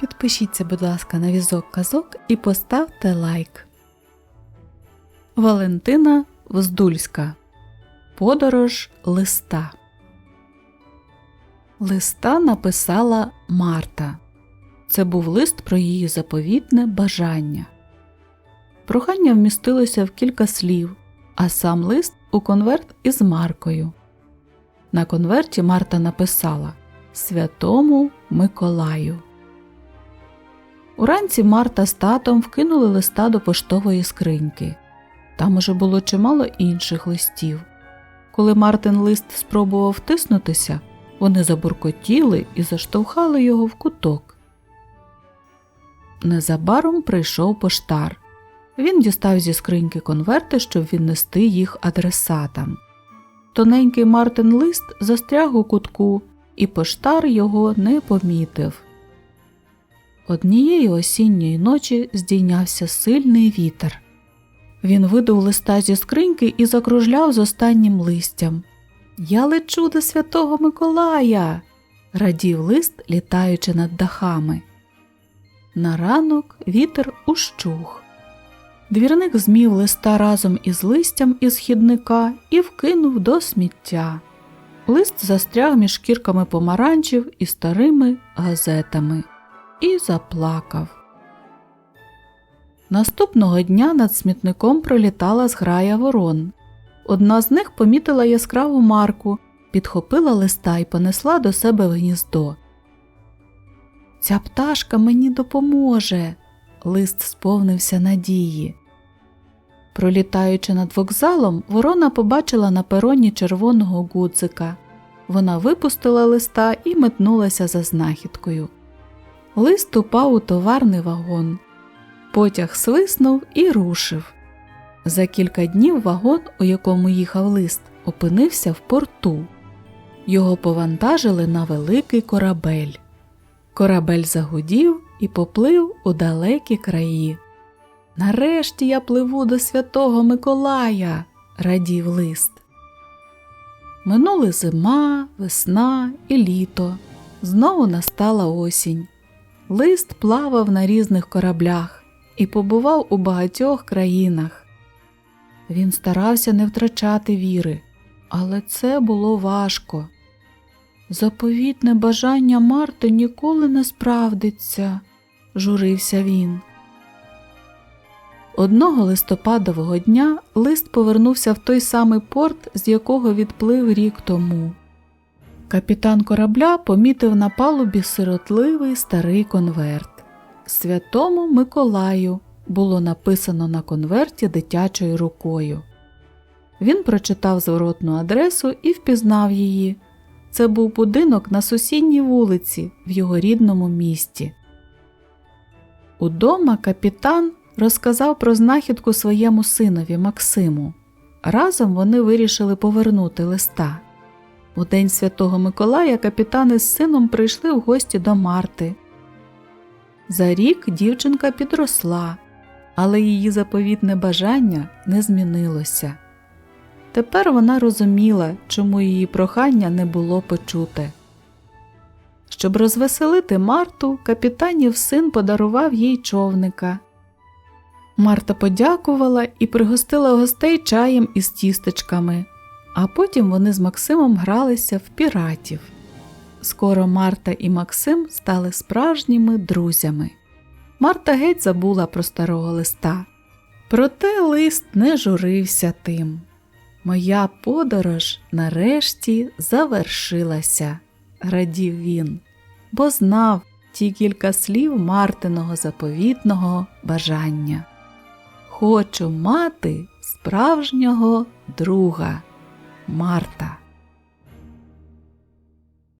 Підпишіться, будь ласка, на візок казок і поставте лайк. Валентина Вздульська. Подорож листа. Листа написала Марта. Це був лист про її заповітне бажання. Прохання вмістилося в кілька слів, а сам лист у конверт із маркою. На конверті Марта написала Святому Миколаю. Уранці Марта з татом вкинули листа до поштової скриньки. Там уже було чимало інших листів. Коли Мартин лист спробував втиснутися, вони забуркотіли і заштовхали його в куток. Незабаром прийшов поштар. Він дістав зі скриньки конверти, щоб віднести їх адресатам. Тоненький Мартин лист застряг у кутку, і поштар його не помітив. Однієї осінньої ночі здійнявся сильний вітер. Він видав листа зі скриньки і закружляв з останнім листям. Я лечу до святого Миколая, радів лист, літаючи над дахами. На ранок вітер ущух. Двірник змів листа разом із листям із хідника і вкинув до сміття. Лист застряг між шкірками помаранчів і старими газетами і заплакав. Наступного дня над смітником пролітала зграя ворон. Одна з них помітила яскраву марку, підхопила листа і понесла до себе в гніздо. Ця пташка мені допоможе. Лист сповнився надії. Пролітаючи над вокзалом, ворона побачила на пероні червоного гудзика. Вона випустила листа і метнулася за знахідкою. Лист упав у товарний вагон. Потяг свиснув і рушив. За кілька днів вагон, у якому їхав лист, опинився в порту. Його повантажили на великий корабель. Корабель загудів і поплив у далекі краї. Нарешті я пливу до святого Миколая, радів лист. Минули зима, весна і літо. Знову настала осінь. Лист плавав на різних кораблях і побував у багатьох країнах. Він старався не втрачати віри, але це було важко. Заповітне бажання Марти ніколи не справдиться, журився він. Одного листопадового дня лист повернувся в той самий порт, з якого відплив рік тому. Капітан корабля помітив на палубі сиротливий старий конверт. Святому Миколаю було написано на конверті дитячою рукою. Він прочитав зворотну адресу і впізнав її. Це був будинок на сусідній вулиці в його рідному місті. Удома капітан розказав про знахідку своєму синові Максиму. Разом вони вирішили повернути листа. У день святого Миколая капітан із сином прийшли в гості до Марти. За рік дівчинка підросла, але її заповітне бажання не змінилося. Тепер вона розуміла, чому її прохання не було почуте. Щоб розвеселити Марту, капітанів син подарував їй човника. Марта подякувала і пригостила гостей чаєм із тістечками, а потім вони з Максимом гралися в піратів. Скоро Марта і Максим стали справжніми друзями. Марта геть забула про старого листа. Проте лист не журився тим. Моя подорож нарешті завершилася, радів він, бо знав ті кілька слів Мартиного заповітного бажання. Хочу мати справжнього друга Марта.